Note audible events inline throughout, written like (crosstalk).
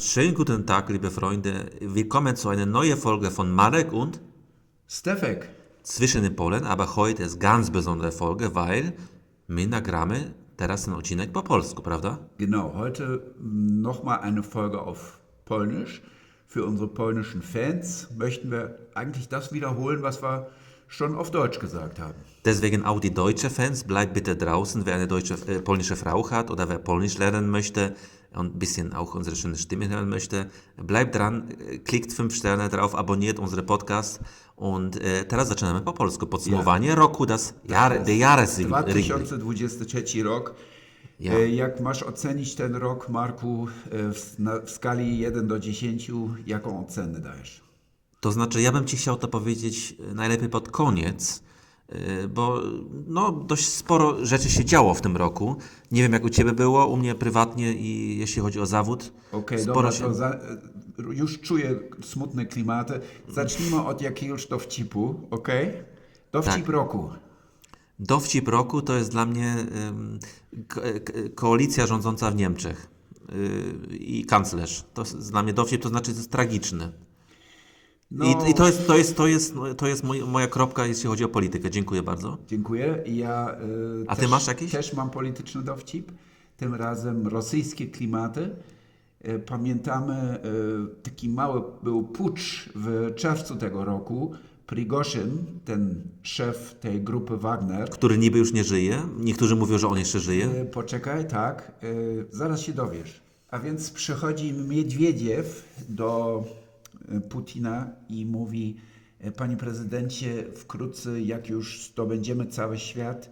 schönen guten Tag, liebe Freunde. Willkommen zu einer neuen Folge von Marek und Stefek, Zwischen den Polen, aber heute ist ganz besondere Folge, weil my nagramy teraz ten odcinek po polsku, prawda? genau, heute nochmal eine Folge auf Polnisch. Für unsere polnischen Fans möchten wir eigentlich das wiederholen, was wir schon auf Deutsch gesagt haben. Deswegen auch die deutsche Fans, bleibt bitte draußen, wer eine deutsche, äh, polnische Frau hat oder wer Polnisch lernen möchte ein bisschen auch unsere schöne Stimme hören möchte, bleibt dran, klickt fünf Sterne drauf, abonniert unsere Podcast und e, teraz zaczynamy po polsku. Podsumowanie roku, das Jahr, der Jahresrückblick. 2023 rok. Ja. E, Jak masz ocenić ten rok, Marku, e, w, na, w skali 1 do 10, jaką ocenę dajesz? To znaczy, ja bym Ci chciał to powiedzieć e, najlepiej pod koniec, bo no, dość sporo rzeczy się działo w tym roku. Nie wiem, jak u Ciebie było, u mnie prywatnie i jeśli chodzi o zawód. Okej, sporo dobra, się... to za, e, już czuję smutne klimaty. Zacznijmy od jakiegoś dowcipu, okej? Dowcip Tak. roku. Dowcip roku to jest dla mnie koalicja rządząca w Niemczech y, i kanclerz. To jest dla mnie dowcip, to znaczy to jest tragiczny. No, I, I to jest, to jest, to jest, to jest moj, moja kropka, jeśli chodzi o politykę. Dziękuję bardzo. Dziękuję. Ja e, A ty też, masz jakiś? Też mam polityczny dowcip. Tym razem rosyjskie klimaty. E, Pamiętamy, e, taki mały był pucz w czerwcu tego roku. Prigoszyn, ten szef tej grupy Wagner, Który niby już nie żyje. Niektórzy mówią, że on jeszcze żyje. Poczekaj, tak, zaraz się dowiesz. A więc przychodzi Miedwiediew do Putina i mówi: e, Panie prezydencie, wkrótce, jak już zdobędziemy cały świat,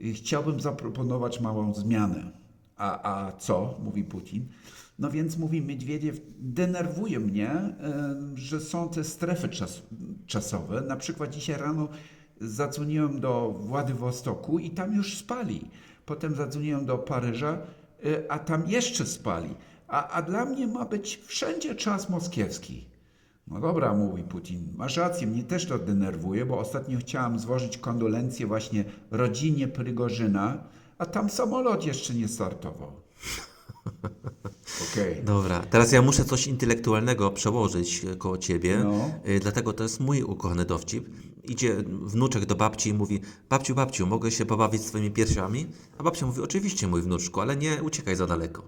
e, chciałbym zaproponować małą zmianę. A, a co? mówi Putin. No więc mówi Miedwiediew, denerwuje mnie, e, że są te strefy czas, czasowe. Na przykład dzisiaj rano zadzwoniłem do Władywostoku i tam już spali. Potem zadzwoniłem do Paryża, a tam jeszcze spali. A, a dla mnie ma być wszędzie czas moskiewski. No dobra, mówi Putin, masz rację, mnie też to denerwuje, bo ostatnio chciałam złożyć kondolencje właśnie rodzinie Prygorzyna, a tam samolot jeszcze nie startował. (laughs) Okej. Dobra, teraz ja muszę coś intelektualnego przełożyć e, koło ciebie, No. e, dlatego to jest mój ukochany dowcip. Idzie wnuczek do babci i mówi, babciu, babciu, mogę się pobawić swoimi piersiami? A babcia mówi, oczywiście mój wnuczku, ale nie uciekaj za daleko.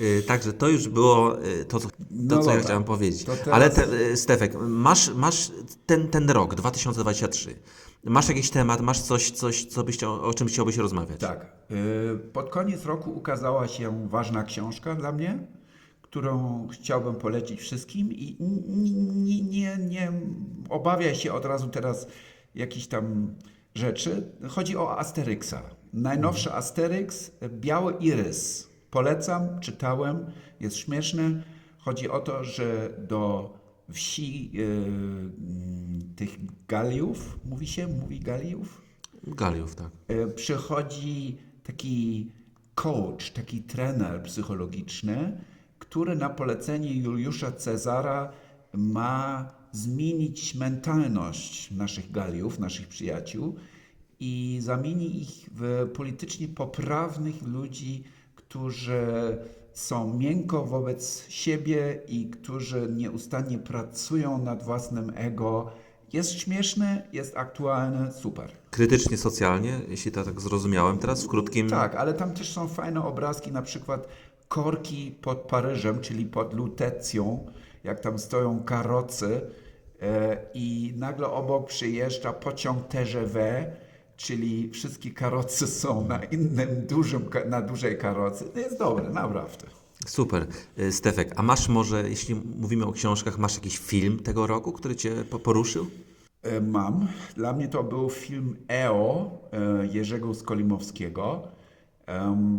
E, Także to już było e, to, co, to, No co ja chciałem powiedzieć. Teraz- Ale te, e, Stefek, masz, masz ten, ten rok, 2023, masz jakiś temat, masz coś, coś co byś chciał, o czym chciałbyś rozmawiać? Tak. y, Pod koniec roku ukazała się ważna książka dla mnie, którą chciałbym polecić wszystkim i nie, nie, nie obawiaj się od razu teraz jakichś tam rzeczy. Chodzi o Asteryxa. Najnowszy Asterix, Biały Irys. Polecam, czytałem, jest śmieszny. Chodzi o to, że do wsi y, mm, tych Galiów, mówi się, mówi Galiów? Galiów, tak. E, przychodzi taki coach, taki trener psychologiczny, który na polecenie Juliusza Cezara ma zmienić mentalność naszych Galiów, naszych przyjaciół i zamieni ich w politycznie poprawnych ludzi, którzy są miękko wobec siebie i którzy nieustannie pracują nad własnym ego. Jest śmieszny, jest aktualny, super. Krytycznie socjalnie, jeśli to tak zrozumiałem teraz w krótkim... Tak, ale tam też są fajne obrazki, na przykład korki pod Paryżem, czyli pod Lutecją, jak tam stoją karocy e, i nagle obok przyjeżdża pociąg TGV, czyli wszystkie karocy są na innym dużym, na dużej karocy. To jest dobre, naprawdę. Super. E, Stefek, a masz może, jeśli mówimy o książkach, masz jakiś film tego roku, który Cię po- poruszył? E, Mam. Dla mnie to był film EO e, Jerzego Skolimowskiego.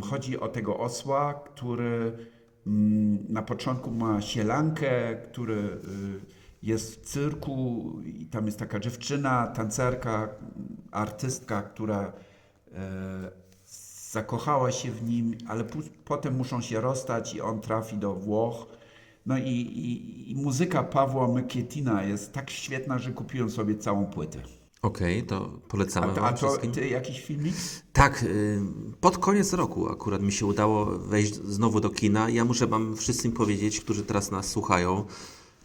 Chodzi o tego osła, który mm, na początku ma sielankę, który y, jest w cyrku i tam jest taka dziewczyna, tancerka, artystka, która e, zakochała się w nim, ale potem muszą się rozstać i on trafi do Włoch. No i, i, i muzyka Pawła Mykietina jest tak świetna, że kupiłem sobie całą płytę. Okej, to polecamy A, to, a to ty jakiś filmik? Tak, y, pod koniec roku akurat mi się udało wejść znowu do kina. Ja muszę wam wszystkim powiedzieć, którzy teraz nas słuchają,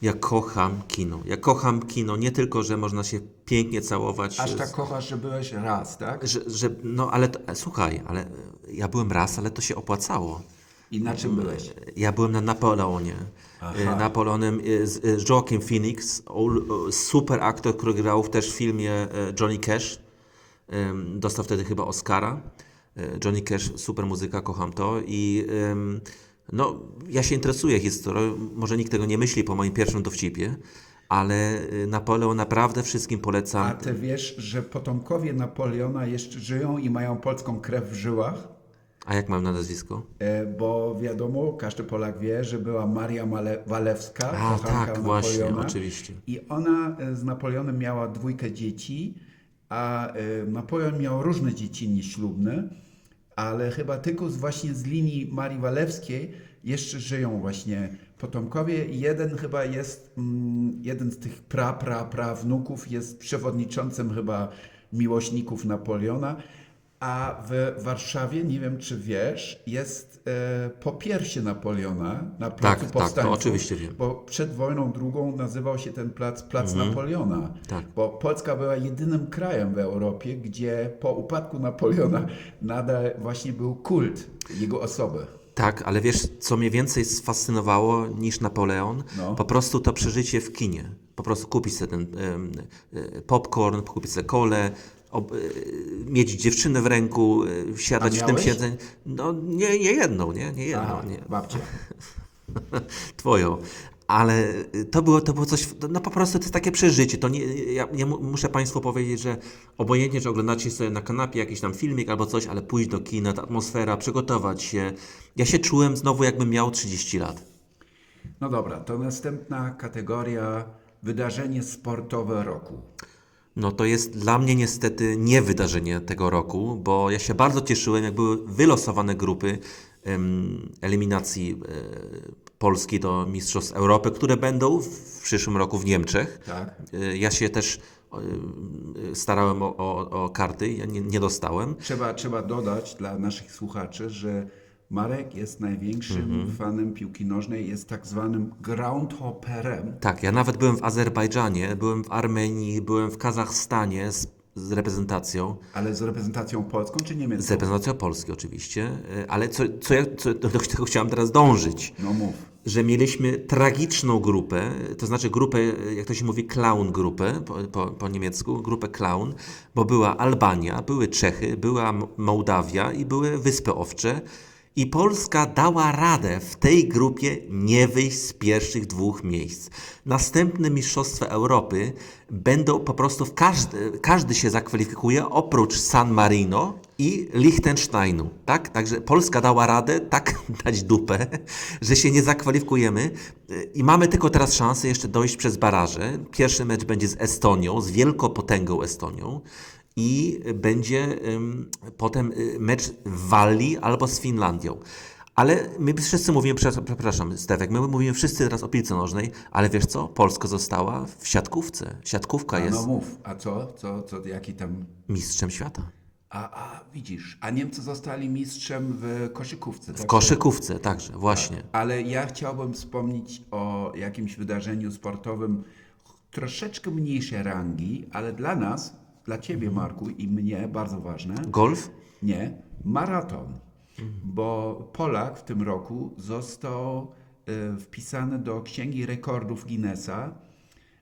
ja kocham kino. Ja kocham kino nie tylko, że można się pięknie całować. Aż z- tak kochasz, że byłeś raz, tak? że, że, no ale to, słuchaj, ale ja byłem raz, ale to się opłacało. I na czym byłeś? Ja byłem na Napoleonie. Aha. E, Napoleonem e, z e, Joaquin Phoenix, super aktor, który grał w też w filmie Johnny Cash. Dostał wtedy chyba Oscara. Johnny Cash, super muzyka, kocham to. I no, ja się interesuję historią. Może nikt tego nie myśli po moim pierwszym dowcipie, ale e, Napoleon naprawdę wszystkim polecam. A ty wiesz, że potomkowie Napoleona jeszcze żyją i mają polską krew w żyłach? A jak mam na nazwisko? E, Bo wiadomo, każdy Polak wie, że była Maria Male- Walewska, A, tak, właśnie, Napoleona. oczywiście. I ona e, z Napoleonem miała dwójkę dzieci, a e, Napoleon miał różne dzieci nieślubne, ale chyba tylko z, właśnie z linii Marii Walewskiej jeszcze żyją właśnie potomkowie. Jeden chyba jest, mm, jeden z tych pra, pra, pra wnuków jest przewodniczącym chyba miłośników Napoleona. A w Warszawie, nie wiem czy wiesz, jest e, popiersie Napoleona na placu Tak, tak, to Powstańców. oczywiście wiem. Bo przed wojną drugą nazywał się ten plac Plac Napoleona. Tak. Bo Polska była jedynym krajem w Europie, gdzie po upadku Napoleona (laughs) nadal właśnie był kult jego osoby. Tak, ale wiesz, co mnie więcej sfascynowało niż Napoleon? No. Po prostu to przeżycie w kinie. Po prostu kupić sobie ten em, e, popcorn, kupić sobie kolę, ob, e, mieć dziewczynę w ręku, e, siadać w tym siedzeniu. No nie, nie jedną, nie? Nie jedną, Aha, nie. babcia. (laughs) Twoją. Ale to było, to było coś, no po prostu to jest takie przeżycie. To nie, ja, ja mu- muszę Państwu powiedzieć, że obojętnie, czy oglądacie sobie na kanapie jakiś tam filmik albo coś, ale pójść do kina, ta atmosfera, przygotować się. Ja się czułem znowu jakbym miał 30 lat. No dobra, to następna kategoria wydarzenie sportowe roku. No to jest dla mnie niestety nie wydarzenie tego roku, bo ja się bardzo cieszyłem, jak były wylosowane grupy em, eliminacji e, Polski do Mistrzostw Europy, które będą w przyszłym roku w Niemczech. Tak. E, Ja się też e, starałem o, o, o karty, ja nie, nie dostałem. Trzeba, trzeba dodać dla naszych słuchaczy, że Marek jest największym Mhm. fanem piłki nożnej, jest tak zwanym groundhopperem. Tak, ja nawet byłem w Azerbejdżanie, byłem w Armenii, byłem w Kazachstanie z, z reprezentacją. Ale z reprezentacją polską czy Z niemiecką? reprezentacją Polski oczywiście, e, ale co, co ja, co, do tego chciałem teraz dążyć. No mów. że mieliśmy tragiczną grupę, to znaczy grupę, jak to się mówi, clown grupę po, po, po niemiecku, grupę clown, bo była Albania, były Czechy, była Mołdawia i były Wyspy Owcze. I Polska dała radę w tej grupie nie wyjść z pierwszych dwóch miejsc. Następne Mistrzostwa Europy będą po prostu w każdy, każdy się zakwalifikuje oprócz San Marino i Liechtensteinu. Tak? Także Polska dała radę tak (laughs) dać dupę, że się nie zakwalifikujemy i mamy tylko teraz szansę jeszcze dojść przez baraże. Pierwszy mecz będzie z Estonią, z wielką potęgą Estonią i będzie potem y, mecz w Walii albo z Finlandią. Ale my wszyscy mówimy, prze- przepraszam, Stefek, my mówimy wszyscy teraz o piłce nożnej, ale wiesz co? Polska została w siatkówce. Siatkówka A jest no mów. A co? Co, co jaki tam... mistrzem świata. A, a widzisz, a Niemcy zostali mistrzem w koszykówce. W tak? koszykówce, także, właśnie. Ale ja chciałbym wspomnieć o jakimś wydarzeniu sportowym troszeczkę mniejszej rangi, ale dla nas, dla Ciebie Marku i mnie bardzo ważne. Golf? Nie, maraton. Bo Polak w tym roku został e, wpisany do Księgi Rekordów Guinnessa,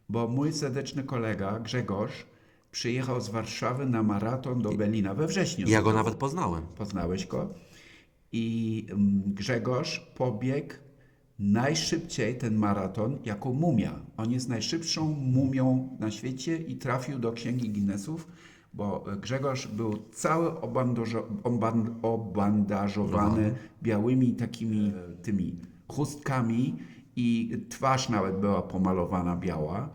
bo mój serdeczny kolega Grzegorz przyjechał z Warszawy na maraton do Berlina we wrześniu. Ja go nawet poznałem. Poznałeś go? I mm, Grzegorz pobiegł najszybciej ten maraton jako mumia. On jest najszybszą mumią na świecie i trafił do Księgi Guinnessów, bo Grzegorz był cały obandażo- oban- obandażowany białymi takimi e, tymi chustkami i twarz nawet była pomalowana biała.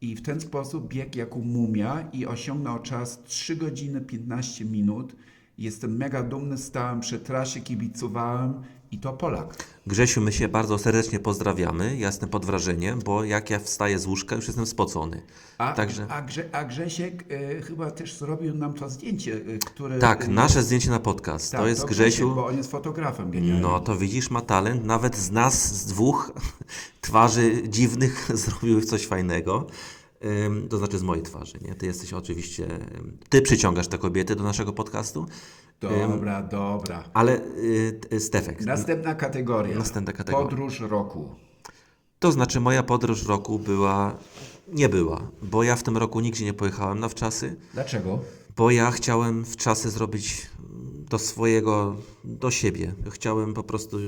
I w ten sposób biegł jako mumia i osiągnął czas 3 godziny 15 minut. Jestem mega dumny, stałem przy trasie, kibicowałem I to Polak. Grzesiu, my się bardzo serdecznie pozdrawiamy. Ja jestem pod wrażeniem, bo jak ja wstaję z łóżka, już jestem spocony. A, Także a, Grze, a Grzesiek e, chyba też zrobił nam to zdjęcie, e, które... tak, nasze zdjęcie na podcast. tak, to jest Grzesiu. Bo on jest fotografem genialnym. No to widzisz, ma talent. Nawet z nas, z dwóch (laughs) twarzy dziwnych, (laughs) zrobił coś fajnego. Ym, to znaczy z mojej twarzy, nie? Ty jesteś oczywiście. Ty przyciągasz te kobiety do naszego podcastu, Dobra, dobra. ale y, y, Stefek. Następna kategoria. Następna kategoria. Podróż roku. To znaczy, moja podróż roku była. Nie była, bo ja w tym roku nigdzie nie pojechałem na wczasy, Dlaczego? bo ja chciałem wczasy zrobić do swojego, do siebie. Chciałem po prostu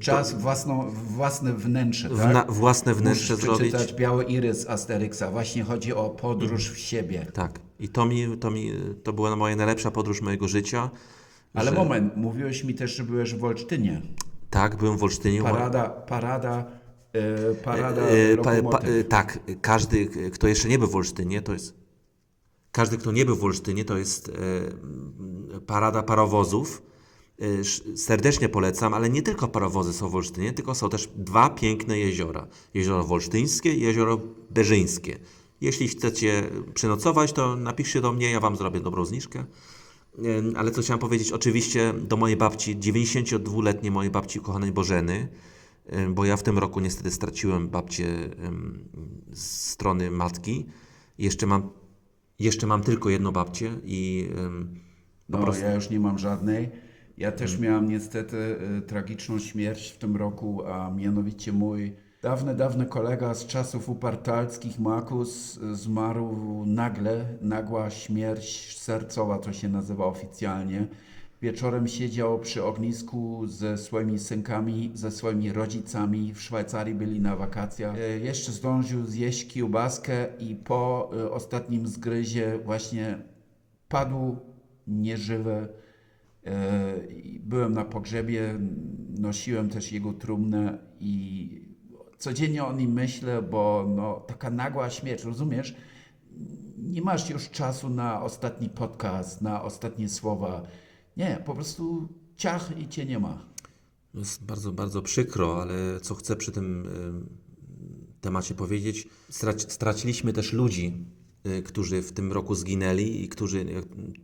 Czas własną, własne wnętrze, tak? na, własne wnętrze Musisz zrobić. przeczytać Biały Irys Asteryksa. Właśnie chodzi o podróż w siebie. Tak. I to mi, to mi, to była moja najlepsza podróż mojego życia. Ale że- moment, mówiłeś mi też, że byłeś w Olsztynie. Tak, byłem w Olsztynie. Parada, parada, e, parada E, pa, pa, e, tak, każdy, kto jeszcze nie był w Olsztynie, to jest. Każdy, kto nie był w Olsztynie, to jest e, parada parowozów. E, serdecznie polecam, ale nie tylko parowozy są w Olsztynie, tylko są też dwa piękne jeziora. Jezioro Wolsztyńskie i jezioro Berzyńskie. Jeśli chcecie przenocować, to napiszcie do mnie, ja Wam zrobię dobrą zniżkę. Ale co chciałem powiedzieć, oczywiście do mojej babci, 92-letniej mojej babci ukochanej Bożeny, bo ja w tym roku niestety straciłem babcię z strony matki. Jeszcze mam, jeszcze mam tylko jedną babcię i po No, prostu ja już nie mam żadnej. Ja też Mhm. miałem niestety y, tragiczną śmierć w tym roku, a mianowicie mój dawny, dawny kolega z czasów upartalskich, Makus, zmarł nagle, nagła śmierć sercowa, to się nazywa oficjalnie. Wieczorem siedział przy ognisku ze swoimi synkami, ze swoimi rodzicami. W Szwajcarii byli na wakacjach. E, Jeszcze zdążył zjeść kiełbaskę i po e, ostatnim zgryzie właśnie padł nieżywy. E, Byłem na pogrzebie, nosiłem też jego trumnę i codziennie o nim myślę, bo no, taka nagła śmierć, rozumiesz? Nie masz już czasu na ostatni podcast, na ostatnie słowa. Nie, po prostu ciach i cię nie ma. jest bardzo, bardzo przykro, ale co chcę przy tym em, temacie powiedzieć, strac- straciliśmy też ludzi, y, którzy w tym roku zginęli i którzy,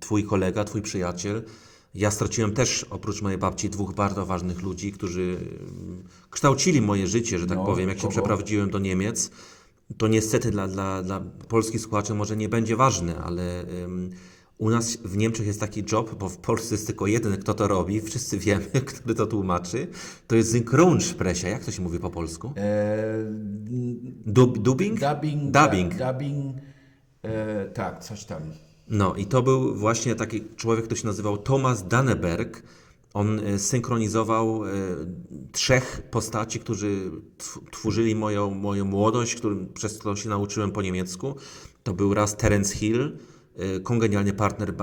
twój kolega, twój przyjaciel, ja straciłem też oprócz mojej babci dwóch bardzo ważnych ludzi, którzy em, kształcili moje życie, że tak No, powiem, jak się kogo? przeprowadziłem do Niemiec. To niestety dla, dla, dla polskich słuchaczy może nie będzie ważne, ale em, u nas w Niemczech jest taki job, bo w Polsce jest tylko jeden, kto to robi, (laughs) wszyscy wiemy, (laughs) który to tłumaczy. To jest Synchronsprecher, jak to się mówi po polsku? E, Dub, dubbing? dubbing. Dubbing. Dubbing e, tak, coś tam. No i to był właśnie taki człowiek, który się nazywał Thomas Danneberg. On e, synchronizował e, trzech postaci, którzy tw- tworzyli moją, moją młodość, którym, przez którą się nauczyłem po niemiecku. To był raz Terence Hill, e, kongenialny partner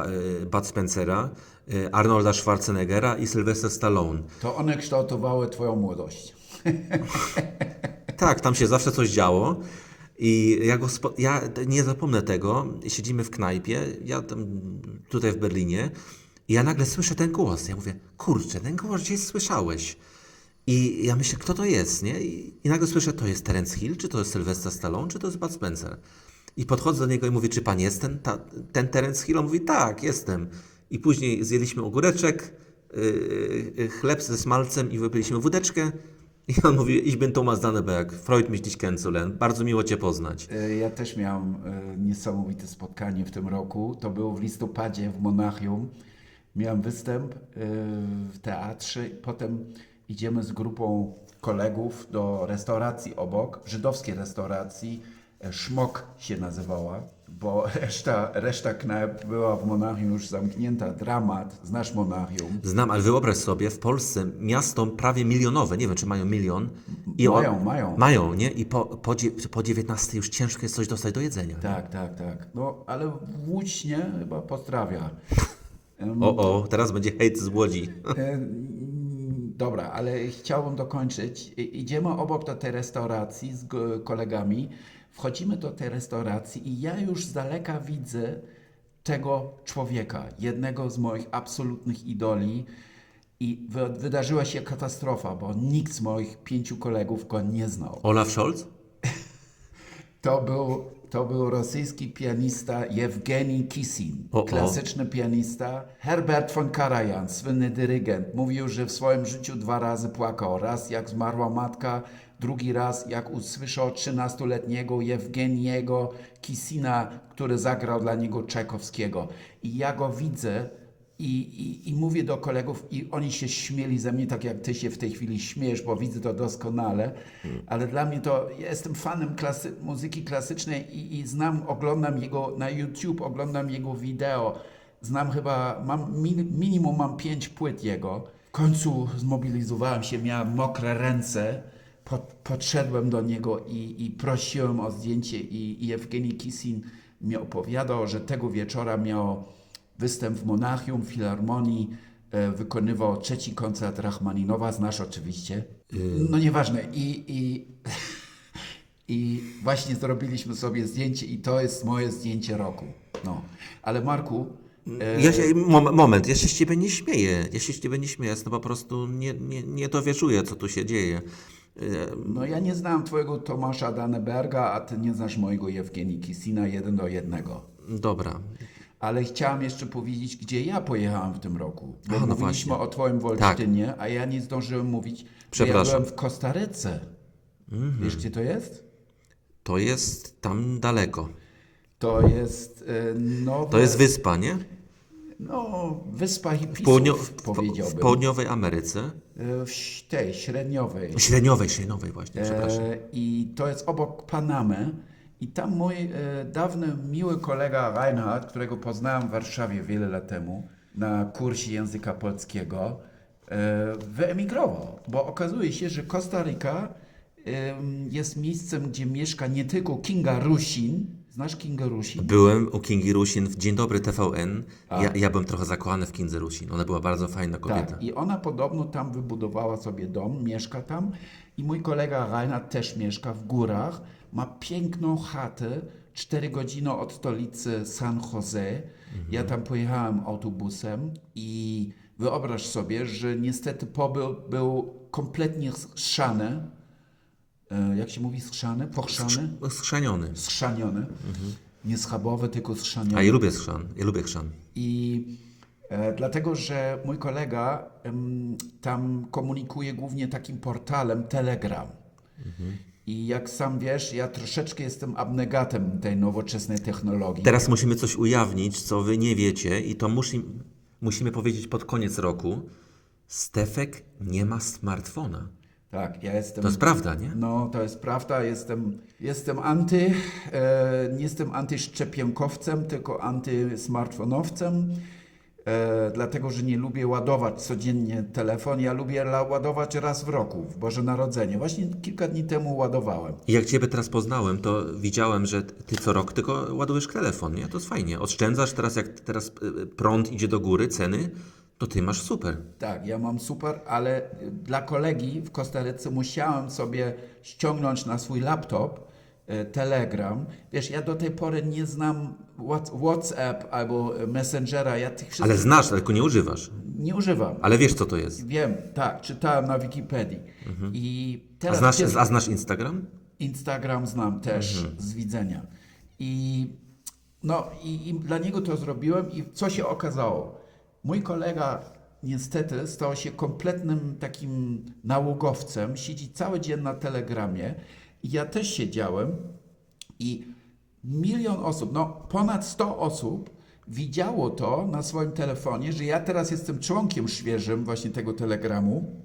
Bud Spencera, Arnolda Schwarzeneggera i Sylvester Stallone. To one kształtowały twoją młodość. Tak, tam się zawsze coś działo. I ja, go ja nie zapomnę tego. Siedzimy w knajpie, ja tam tutaj w Berlinie, i ja nagle słyszę ten głos. Ja mówię, kurczę, ten głos gdzieś słyszałeś. I ja myślę, kto to jest, nie? I, i nagle słyszę, to jest Terence Hill, czy to jest Sylvester Stallone, czy to jest Bud Spencer. I podchodzę do niego i mówię, czy pan jest ten, ta, ten Terence Hill? On mówi, tak, jestem. I później zjedliśmy ogóreczek, yy, chleb ze smalcem i wypiliśmy wódeczkę. I on mówi, ich bin Thomas Danneberg, freut mich dich kennenzulernen. Bardzo miło Cię poznać. E, Ja też miałem e, niesamowite spotkanie w tym roku. To było w listopadzie w Monachium. Miałem występ e, w teatrze. Potem idziemy z grupą kolegów do restauracji obok, żydowskiej restauracji. Szmok się nazywała, bo (laughs) reszta, reszta knajp była w Monachium już zamknięta. Dramat. Znasz Monachium? Znam, ale wyobraź sobie, w Polsce miasto prawie milionowe, nie wiem, czy mają milion. I Mają, mają. Mają, nie? I po, po, po 19 już ciężko jest coś dostać do jedzenia. Tak, tak, tak. No, ale Łódź nie, chyba pozdrawia. (laughs) O, o, teraz będzie hejt z Łodzi. (laughs) E, Dobra, ale chciałbym dokończyć. Idziemy obok do tej restauracji z kolegami. Wchodzimy do tej restauracji i ja już z daleka widzę tego człowieka, jednego z moich absolutnych idoli. I wy, wydarzyła się katastrofa, bo nikt z moich pięciu kolegów go nie znał. Olaf Scholz? To był, to był rosyjski pianista Jewgeni Kisin, O, o. klasyczny pianista. Herbert von Karajan, słynny dyrygent, mówił, że w swoim życiu dwa razy płakał. Raz jak zmarła matka, drugi raz jak usłyszał 13-letniego Jewgeniego Kisina, który zagrał dla niego Czajkowskiego. I ja go widzę i, i, I mówię do kolegów, i oni się śmieli ze mnie, tak jak ty się w tej chwili śmiejesz, bo widzę to doskonale, ale dla mnie to, ja jestem fanem klasy, muzyki klasycznej i, i znam, oglądam jego, na YouTube oglądam jego wideo, znam chyba, mam, min, minimum mam pięć płyt jego. W końcu zmobilizowałem się, miałem mokre ręce, pod, podszedłem do niego i, i prosiłem o zdjęcie i, i Jewgeni Kisin mi opowiadał, że tego wieczora miał występ w Monachium, w Filharmonii, e, wykonywał trzeci koncert Rachmaninowa, znasz oczywiście. No nieważne. I, i, (laughs) I właśnie zrobiliśmy sobie zdjęcie i to jest moje zdjęcie roku. No. Ale Marku, e, Ja się, mom- moment, ja się z ciebie nie śmieję. Ja się z ciebie nie śmieję, no po prostu nie, nie, nie dowierzuję, co tu się dzieje. no ja nie znam twojego Tomasza Daneberga, a ty nie znasz mojego Jewgenii Kisina jeden do jednego. Dobra. Ale chciałem jeszcze powiedzieć, gdzie ja pojechałem w tym roku. Bo A, no mówiliśmy właśnie. o twoim Wolsztynie, a ja nie zdążyłem mówić, że ja Przepraszam. byłem w Kostaryce. Wiesz, gdzie to jest? To jest tam daleko. To jest e, nowe... To jest wyspa, nie? No, wyspa hipisów, Południo- w, powiedziałbym. w południowej Ameryce. E, w tej, średniowej. Średniowej, średniowej właśnie, przepraszam. E, I to jest obok Panamy. I tam mój e, dawny, miły kolega Reinhard, którego poznałem w Warszawie wiele lat temu na kursie języka polskiego, e, wyemigrował, bo okazuje się, że Kostaryka em, jest miejscem, gdzie mieszka nie tylko Kinga Rusin. Znasz Kinga Rusin? Byłem u Kingi Rusin w Dzień Dobry TVN. Ja, ja byłem trochę zakochany w Kindze Rusin. Ona była bardzo fajna kobieta. Tak, i ona podobno tam wybudowała sobie dom, mieszka tam i mój kolega Reinhard też mieszka w górach, ma piękną chatę, 4 godziny od stolicy San Jose. Ja tam pojechałem autobusem i wyobraź sobie, że niestety pobyt był kompletnie schrzany. E, Jak się mówi schrzany? Pochrzany? Schrzaniony. Schrzaniony. Nie schabowy, tylko schrzaniony. A ja lubię schrzan. Ja lubię chrzan. I e, dlatego, że mój kolega em, tam komunikuje głównie takim portalem Telegram. I jak sam wiesz, ja troszeczkę jestem abnegatem tej nowoczesnej technologii. Teraz musimy coś ujawnić, co wy nie wiecie i to musi, musimy powiedzieć pod koniec roku. Stefek nie ma smartfona. Tak, ja jestem. To jest prawda, nie? No, to jest prawda. Jestem, jestem anty, e, nie jestem antyszczepionkowcem, tylko antysmartfonowcem. E, dlatego, że nie lubię ładować codziennie telefon. Ja lubię ładować raz w roku, w Boże Narodzenie. Właśnie kilka dni temu ładowałem. I jak Ciebie teraz poznałem, to widziałem, że Ty co rok tylko ładujesz telefon, nie? To jest fajnie. Oszczędzasz teraz, jak teraz y, prąd idzie do góry, ceny, to Ty masz super. Tak, ja mam super, ale dla kolegi w Kostaryce musiałem sobie ściągnąć na swój laptop e, Telegram. Wiesz, ja do tej pory nie znam Whats- WhatsApp albo e, Messengera, ja tych wszystkich Ale znasz, tylko nie używasz. nie używam. Ale wiesz, co to jest. Wiem, tak, czytałem na Wikipedii. I A teraz znasz, pierwszy- a znasz Instagram? Instagram znam też z widzenia. I no i, i dla niego to zrobiłem i co się okazało? Mój kolega niestety stał się kompletnym takim nałogowcem, siedzi cały dzień na telegramie i ja też siedziałem i milion osób, no ponad 100 osób widziało to na swoim telefonie, że ja teraz jestem członkiem świeżym właśnie tego telegramu,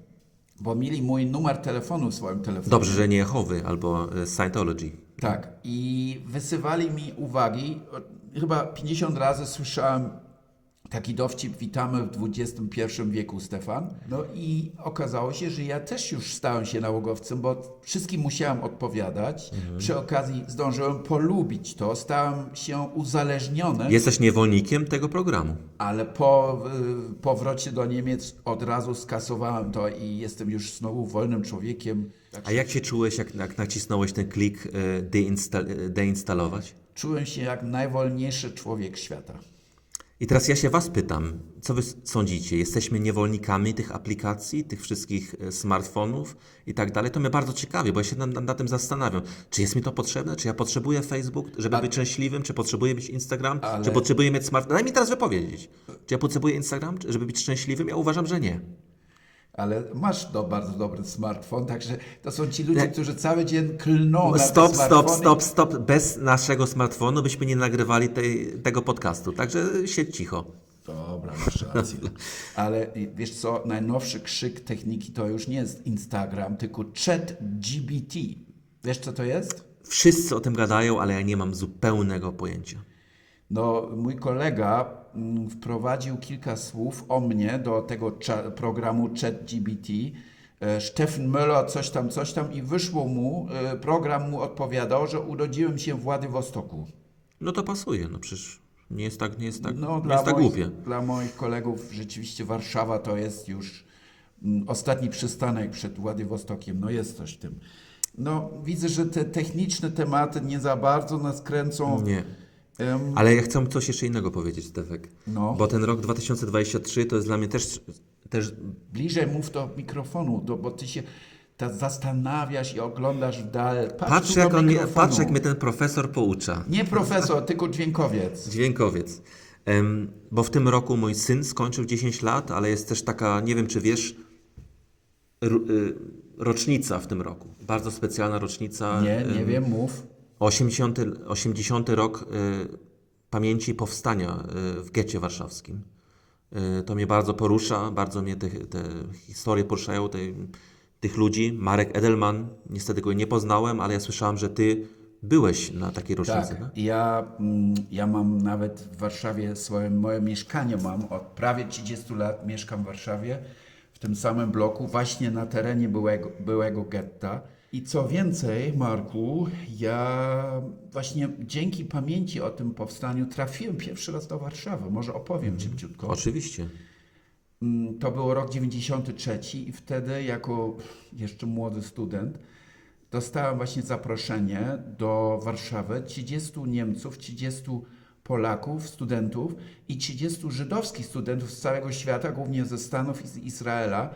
bo mieli mój numer telefonu w swoim telefonie. Dobrze, że nie Jehowy albo y, Scientology. Tak. I wysyłali mi uwagi. Chyba 50 razy słyszałem taki dowcip, witamy w XXI wieku, Stefan. No i okazało się, że ja też już stałem się nałogowcem, bo wszystkim musiałem odpowiadać. Przy okazji zdążyłem polubić to, stałem się uzależniony, Jesteś niewolnikiem tego programu. ale po y, powrocie do Niemiec od razu skasowałem to i jestem już znowu wolnym człowiekiem. A jak się czułeś, jak, jak nacisnąłeś ten klik y, y, deinstalować? Czułem się jak najwolniejszy człowiek świata. I teraz ja się Was pytam, co Wy sądzicie? Jesteśmy niewolnikami tych aplikacji, tych wszystkich e, smartfonów i tak dalej? To mnie bardzo ciekawi, bo ja się nad, nad tym zastanawiam. Czy jest mi to potrzebne? Czy ja potrzebuję Facebook, żeby być szczęśliwym? Czy potrzebuję mieć Instagram? Ale- Czy potrzebuję mieć smartfon? Daj mi teraz wypowiedzieć. Czy ja potrzebuję Instagram, żeby być szczęśliwym? Ja uważam, że nie. Ale masz do, bardzo dobry smartfon, także to są ci ludzie, którzy cały dzień klną na Stop, stop, stop, stop. Bez naszego smartfonu byśmy nie nagrywali tej, tego podcastu. Także siedź cicho. Dobra, masz rację. (laughs) Ale wiesz co, najnowszy krzyk techniki to już nie jest Instagram, tylko chat GBT. Wiesz co to jest? Wszyscy o tym gadają, ale ja nie mam zupełnego pojęcia. No, mój kolega wprowadził kilka słów o mnie do tego programu ChatGPT. E, Stefan Müller, coś tam, coś tam i wyszło mu, e, program mu odpowiadał, że urodziłem się w Władywostoku. No to pasuje, no przecież nie jest tak, nie jest tak, No, nie dla, jest tak moich, głupie. dla moich kolegów rzeczywiście Warszawa to jest już mm, ostatni przystanek przed Władywostokiem. No jest coś w tym. No, widzę, że te techniczne tematy nie za bardzo nas kręcą. Nie. Ale ja chcę coś jeszcze innego powiedzieć, Stefek. No. Bo ten rok 2023 to jest dla mnie też, też Bliżej mów do mikrofonu, do, bo ty się ta zastanawiasz i oglądasz w dal. Patrz, Patrz jak, on mikrofonu. patrz, jak mnie ten profesor poucza. Nie profesor, tylko dźwiękowiec. Dźwiękowiec. Em, bo w tym roku mój syn skończył 10 lat, ale jest też taka, nie wiem czy wiesz, y, rocznica w tym roku. Bardzo specjalna rocznica. Nie, nie em, wiem, mów. 80, 80 rok y, pamięci powstania y, w getcie warszawskim. Y, to mnie bardzo porusza, bardzo mnie te, te historie poruszają tej, tych ludzi. Marek Edelman, niestety go nie poznałem, ale ja słyszałem, że ty byłeś na takiej rocznicy. Tak, Tak. ja, mm, ja mam nawet w Warszawie swoje, moje mieszkanie mam, od prawie 30 lat mieszkam w Warszawie, w tym samym bloku, właśnie na terenie byłego, byłego getta. I co więcej, Marku, ja właśnie dzięki pamięci o tym powstaniu trafiłem pierwszy raz do Warszawy. Może opowiem szybciutko. Oczywiście. Mm, To był rok 93 i wtedy jako jeszcze młody student dostałem właśnie zaproszenie do Warszawy 30 Niemców, 30 Polaków, studentów i 30 żydowskich studentów z całego świata, głównie ze Stanów i z Izraela.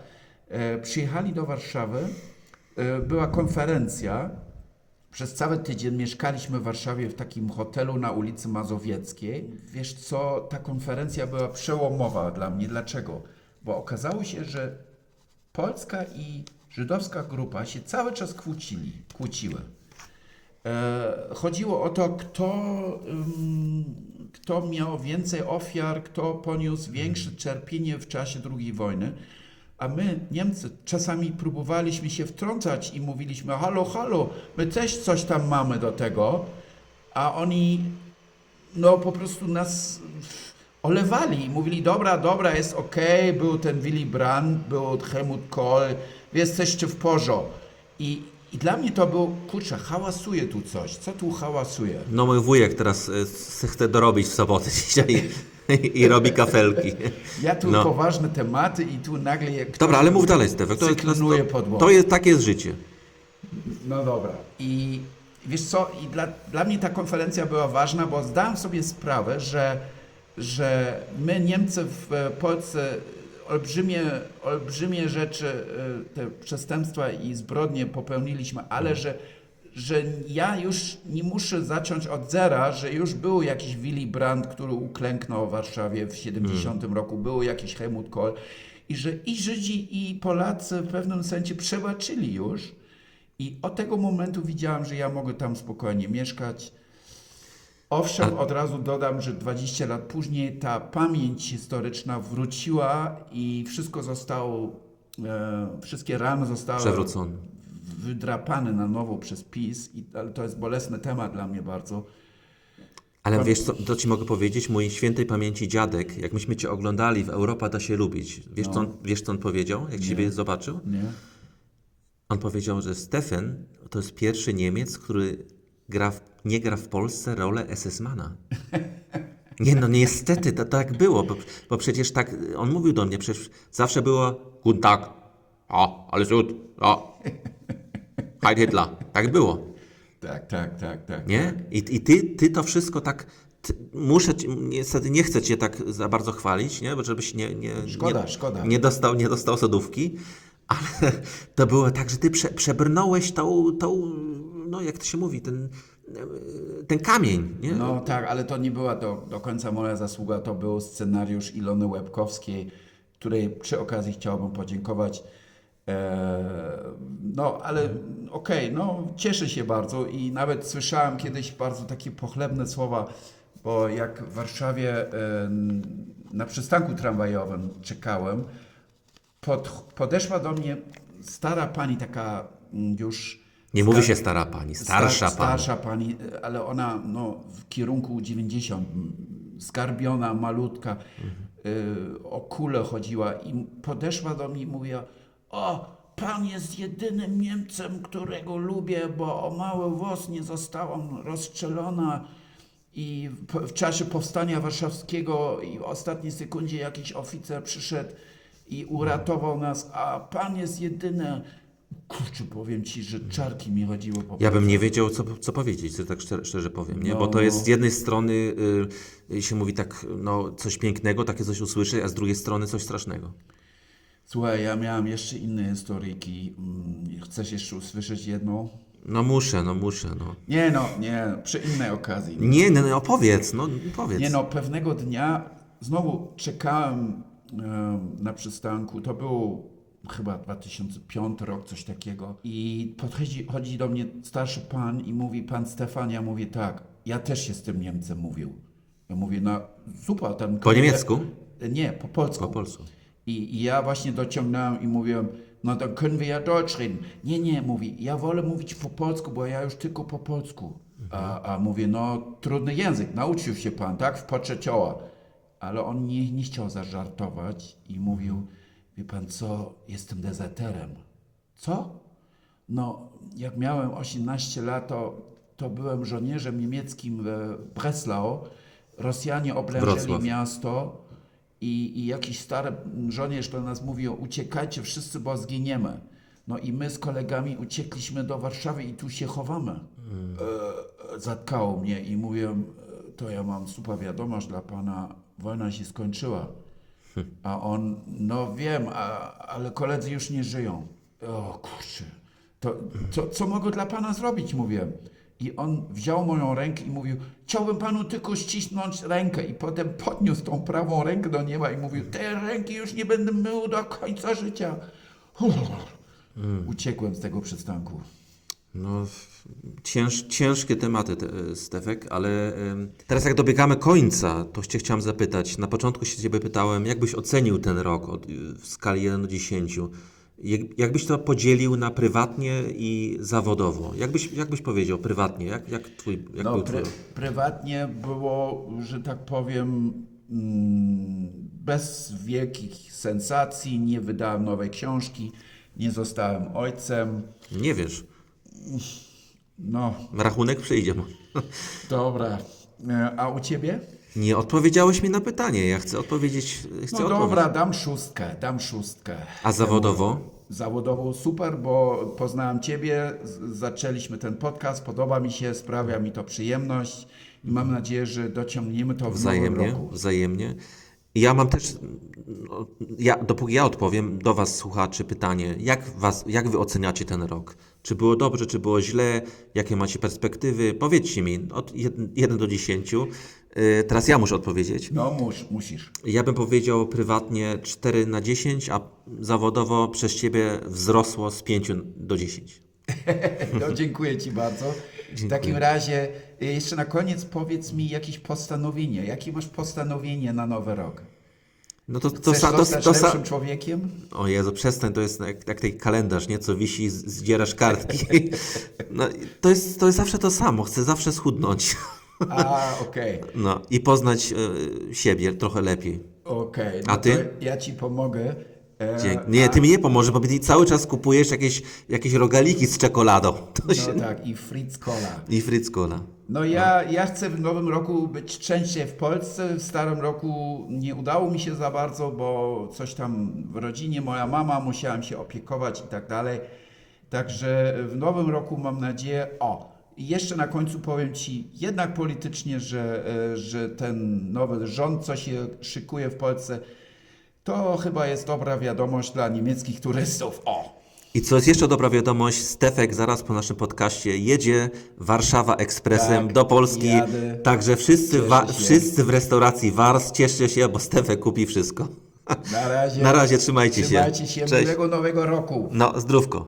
E, przyjechali do Warszawy, była konferencja, przez cały tydzień mieszkaliśmy w Warszawie w takim hotelu na ulicy Mazowieckiej. Wiesz co, ta konferencja była przełomowa dla mnie. Dlaczego? Bo okazało się, że polska i żydowska grupa się cały czas kłócili, kłóciły. E, chodziło o to, kto, kto miał więcej ofiar, kto poniósł większe cierpienie w czasie II wojny. A my, Niemcy, czasami próbowaliśmy się wtrącać i mówiliśmy: Halo, halo, my też coś tam mamy do tego. A oni, no po prostu nas olewali i mówili: Dobra, dobra, jest okej. Był ten Willy Brandt, był Helmut Kohl, jesteście w porządku. I, I dla mnie to było: kurczę, hałasuje tu coś. Co tu hałasuje? No mój wujek teraz s- chce dorobić w sobotę (laughs) dzisiaj (laughs) i, robi kafelki. Ja tu No. poważne tematy i tu nagle. jak Dobra, ale mów dalej, Stefek. To, to, podłogę. to jest, takie jest życie. No dobra. I wiesz co, i dla, dla mnie ta konferencja była ważna, bo zdałem sobie sprawę, że, że my Niemcy w e, Polsce olbrzymie, olbrzymie rzeczy, e, te przestępstwa i zbrodnie popełniliśmy, ale że, że ja już nie muszę zacząć od zera, że już był jakiś Willy Brandt, który uklęknął w Warszawie w 70 roku, był jakiś Helmut Kohl i że i Żydzi i Polacy w pewnym sensie przebaczyli już i od tego momentu widziałem, że ja mogę tam spokojnie mieszkać. Owszem, od razu dodam, że 20 lat później ta pamięć historyczna wróciła i wszystko zostało, e, wszystkie rany zostały Przewrócony. Wydrapane na nowo przez PiS, i, ale to jest bolesny temat dla mnie bardzo. Ale wiesz co, to ci mogę powiedzieć, mój świętej pamięci dziadek, jak myśmy cię oglądali w Europa da się lubić, wiesz, co, on, wiesz co on powiedział, jak ciebie zobaczył? Nie? On powiedział, że Stefan to jest pierwszy Niemiec, który gra w, nie gra w Polsce rolę SS-mana. Nie no, niestety, to tak było, bo, bo przecież tak, on mówił do mnie, przecież zawsze było Guten Tag, o, alles gut, o, Heil Hitler, tak było, Tak, tak, tak, tak. nie? I, i ty, ty to wszystko tak Muszę, niestety nie chcę cię tak za bardzo chwalić, nie? Bo żebyś nie, nie, Szkoda, nie, szkoda. nie dostał, nie dostał sodówki, ale (laughs) to było tak, że ty prze, przebrnąłeś tą, tą, no jak to się mówi, ten, ten kamień, nie? No tak, ale to nie była do, do końca moja zasługa, to był scenariusz Ilony Łebkowskiej, której przy okazji chciałbym podziękować. E, no, ale okej, no cieszę się bardzo i nawet słyszałem kiedyś bardzo takie pochlebne słowa, bo jak w Warszawie e, na przystanku tramwajowym czekałem, pod, podeszła do mnie stara pani, taka mm, już Nie mówi się stara pani, starsza Star- pani. Starsza pani, ale ona no, w kierunku 90, m, zgarbiona, malutka, y, o kulę chodziła i podeszła do mnie i mówiła, o, pan jest jedynym Niemcem, którego lubię, bo o mały włos nie zostałam rozstrzelona i w, w czasie powstania warszawskiego i w ostatniej sekundzie jakiś oficer przyszedł i uratował nas, a pan jest jedyny. Kurczę, powiem ci, że czarki mi chodziły po Ja bym nie wiedział, co, co powiedzieć, to tak szczerze, szczerze powiem, nie? No, Bo to jest no. z jednej strony y, się mówi tak, no, coś pięknego, takie coś usłyszeć, a z drugiej strony coś strasznego. Słuchaj, ja miałem jeszcze inne historyjki. Mm, Chcesz jeszcze usłyszeć jedną? No muszę, no muszę, no. Nie no, nie, przy innej okazji. Nie, no, no opowiedz, no powiedz. Nie no, pewnego dnia znowu czekałem em, na przystanku. To był chyba 2005 rok, coś takiego. I podchodzi chodzi do mnie starszy pan i mówi, pan Stefan, ja mówię tak, ja też się z tym Niemcem mówił. Ja mówię, no super, ten Po niemiecku? Nie, po polsku. Po polsku. I, I ja właśnie dociągnąłem i mówiłem, no to können wir ja Deutsch reden. Nie, nie, mówi, ja wolę mówić po polsku, bo ja już tylko po polsku. A, a mówię, no trudny język, nauczył się pan, tak, w pocze cioła. Ale on nie, nie chciał zażartować i mówił, wie pan co, jestem dezerterem. Co? No, jak miałem 18 lat, to, to byłem żołnierzem niemieckim w Breslau. Rosjanie oblężyli Wrocław. miasto i, i jakiś stary żołnierz do nas mówił, uciekajcie wszyscy, bo zginiemy. No i my z kolegami uciekliśmy do Warszawy i tu się chowamy. E, zatkało mnie i mówiłem, e, to ja mam super wiadomość dla pana, wojna się skończyła. A on, no wiem, a, ale koledzy już nie żyją. O kurczę, to, to co mogę dla pana zrobić, mówię. I on wziął moją rękę i mówił, chciałbym panu tylko ścisnąć rękę. I potem podniósł tą prawą rękę do nieba i mówił, te ręki już nie będę mył do końca życia. Uciekłem z tego przystanku. No, cięż, ciężkie tematy, te, Stefek, ale ym, teraz jak dobiegamy końca, to cię chciałem zapytać. Na początku się ciebie pytałem, jak byś ocenił ten rok od, w skali 1 do 10? Jak, jakbyś to podzielił na prywatnie i zawodowo? Jakbyś, jakbyś powiedział prywatnie? Jak, jak twój, jak No, pry, prywatnie było, że tak powiem, mm, bez wielkich sensacji. Nie wydałem nowej książki, nie zostałem ojcem. Nie wiesz. No, Rachunek przyjdzie. dobra. E, A u ciebie? Nie odpowiedziałeś mi na pytanie. Ja chcę odpowiedzieć. Chcę No dobra, dam szóstkę, dam szóstkę. A zawodowo? Zawodowo super, bo poznałem Ciebie, zaczęliśmy ten podcast, podoba mi się, sprawia mi to przyjemność i mam nadzieję, że dociągniemy to w Wzajemnie, nowym roku. wzajemnie. Ja mam też, no, ja, dopóki ja odpowiem do Was, słuchaczy, pytanie, jak, was, jak Wy oceniacie ten rok? Czy było dobrze, czy było źle? Jakie macie perspektywy? Powiedzcie mi, od 1 do 10. Yy, teraz ja muszę odpowiedzieć. No mus, musisz. Ja bym powiedział prywatnie 4 na 10, a zawodowo przez Ciebie wzrosło z 5 do 10. (laughs) No, dziękuję Ci bardzo. W takim razie y, jeszcze na koniec powiedz mi jakieś postanowienie. Jakie masz postanowienie na nowy rok? No to, to, Chcesz to, to, sa- lepszym człowiekiem? O Jezu, przestań, to jest jak, jak ten kalendarz, nie? Co wisi, zdzierasz kartki. (laughs) No, to, jest, to jest zawsze to samo, chcę zawsze schudnąć. A, okej. No i poznać e, siebie trochę lepiej. Okej. A no ty? To ja Ci pomogę. E, Dzięki. Nie, ty mi nie pomożesz, bo ty cały czas kupujesz jakieś, jakieś rogaliki z czekoladą. To się... No tak, i Fritz Cola. I Fritz Cola. No ja, ja chcę w nowym roku być częściej w Polsce. W starym roku nie udało mi się za bardzo, bo coś tam w rodzinie, moja mama, musiałem się opiekować i tak dalej. Także w nowym roku mam nadzieję, o, jeszcze na końcu powiem Ci, jednak politycznie, że, e, że ten nowy rząd, co się szykuje w Polsce, to chyba jest dobra wiadomość dla niemieckich turystów. O! I co jest jeszcze dobra wiadomość, Stefek zaraz po naszym podcaście jedzie Warszawa Ekspresem Tak, do Polski. jadę. Także wszyscy, wa- wszyscy w restauracji Wars cieszcie się, bo Stefek kupi wszystko. Na razie. Na razie, trzymajcie się. Trzymajcie się. Cześć. Miłego nowego roku. No, zdrówko.